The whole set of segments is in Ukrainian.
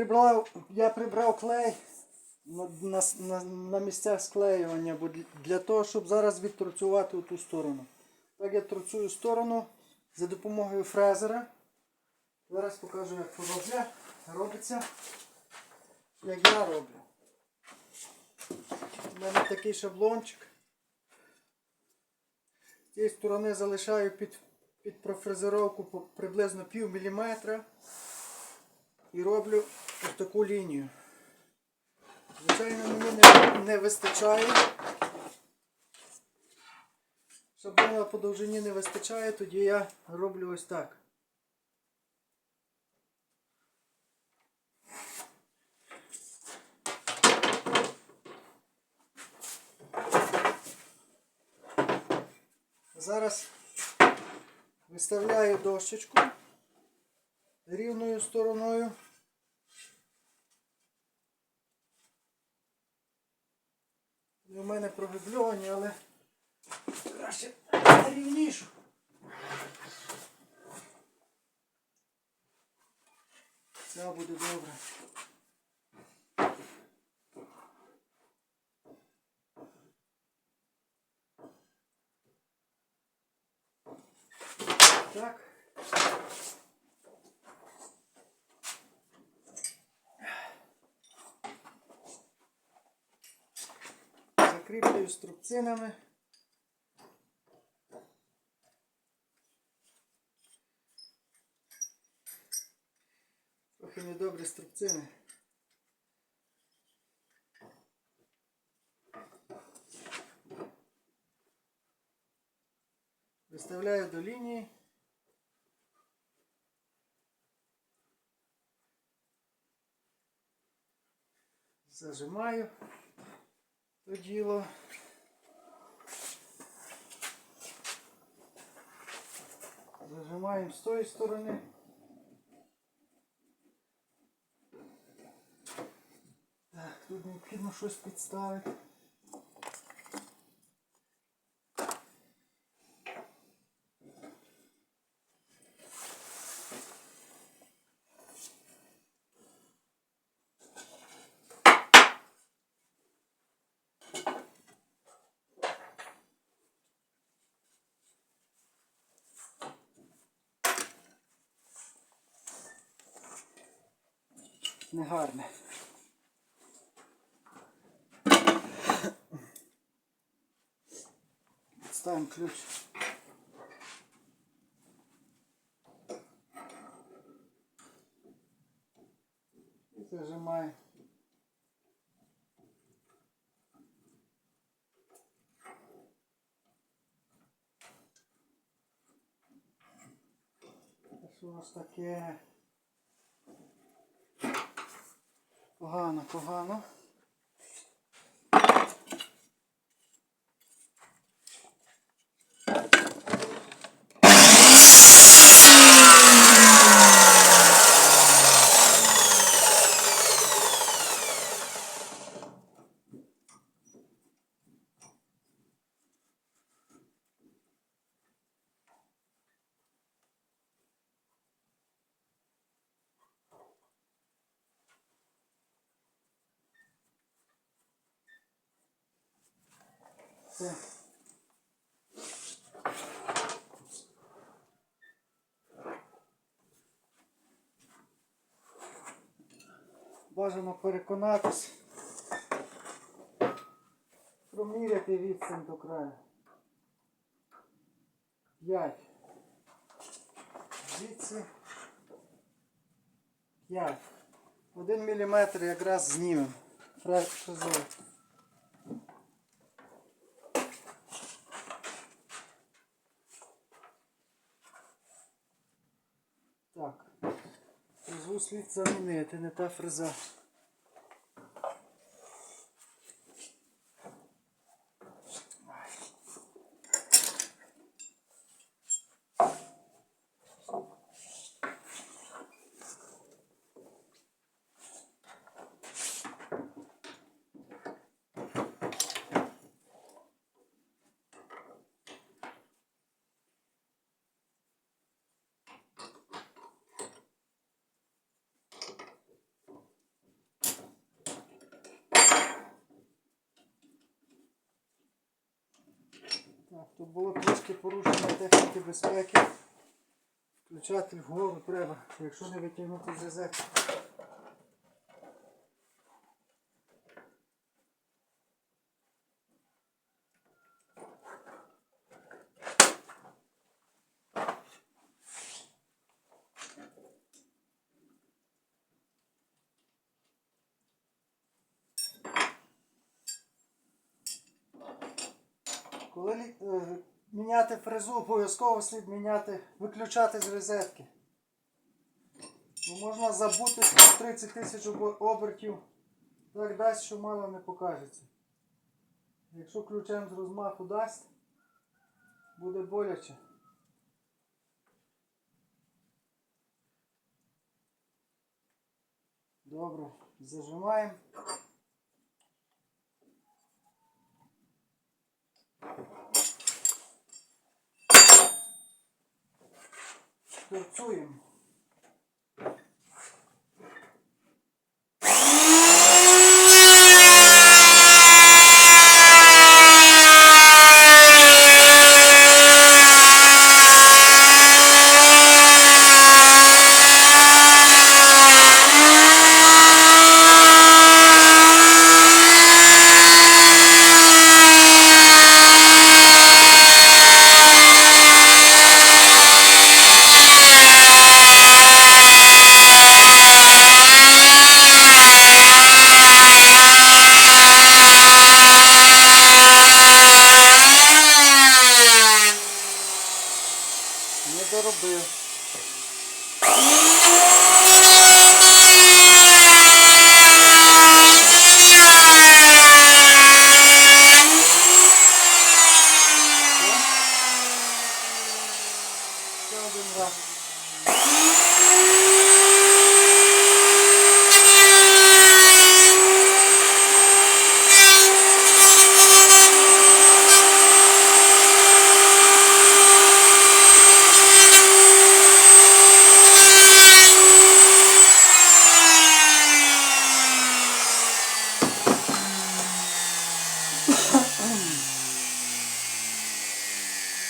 прибрав, я прибрав клей на, на, на, на місцях склеювання, бо для, того, щоб зараз відторцювати у ту сторону. Так я торцюю сторону за допомогою фрезера. Зараз покажу, як роблю. робиться, як я роблю. У мене такий шаблончик. З цієї сторони залишаю під, під профрезеровку приблизно пів міліметра і роблю ось таку лінію. Звичайно, мені не, не вистачає. Шаблона по довжині не вистачає, тоді я роблю ось так. Зараз виставляю дощечку рівною стороною. У мене прогибльовані, але краще рівнішу. Це буде добре. Так. Закріплюю струбцинами. Трохи недобрі струбцини. Виставляю до лінії. Зажимаю то діло. Зажимаємо з тої сторони. Так, тут необхідно щось підставити. Негарне. Ставимо ключ. І зажимаємо. Що у нас таке? Погано, погано. Все. Бажано переконатись, проміряти відстань до краю. П'ять. Звідси. П'ять. Один міліметр якраз знімемо. Фрезою. Так. Фрезу слід замінити, не та фреза. Тут було трішки порушення техніки безпеки. Включати вгору треба, якщо не витягнути з Коли е, міняти фрезу, обов'язково слід міняти, виключати з розетки. Бо можна забути що 30 тисяч обертів, так дасть, що мало не покажеться. Якщо ключем з розмаху дасть, буде боляче. Добре, зажимаємо. Торцуємо.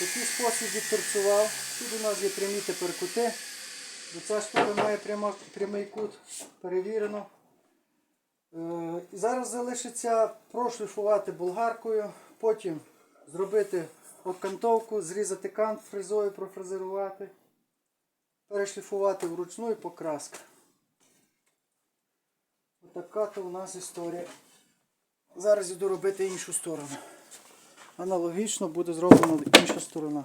Такий спосіб відторцював. Тут у нас є прямі тепер кути. Бо ця штука має прямо, прямий кут, перевірено. Е, зараз залишиться прошліфувати болгаркою, потім зробити окантовку, зрізати кант фрезою, профрезерувати, перешліфувати вручну і покраска. Отака то у нас історія. Зараз іду робити іншу сторону. Аналогічно буде зроблена інша сторона.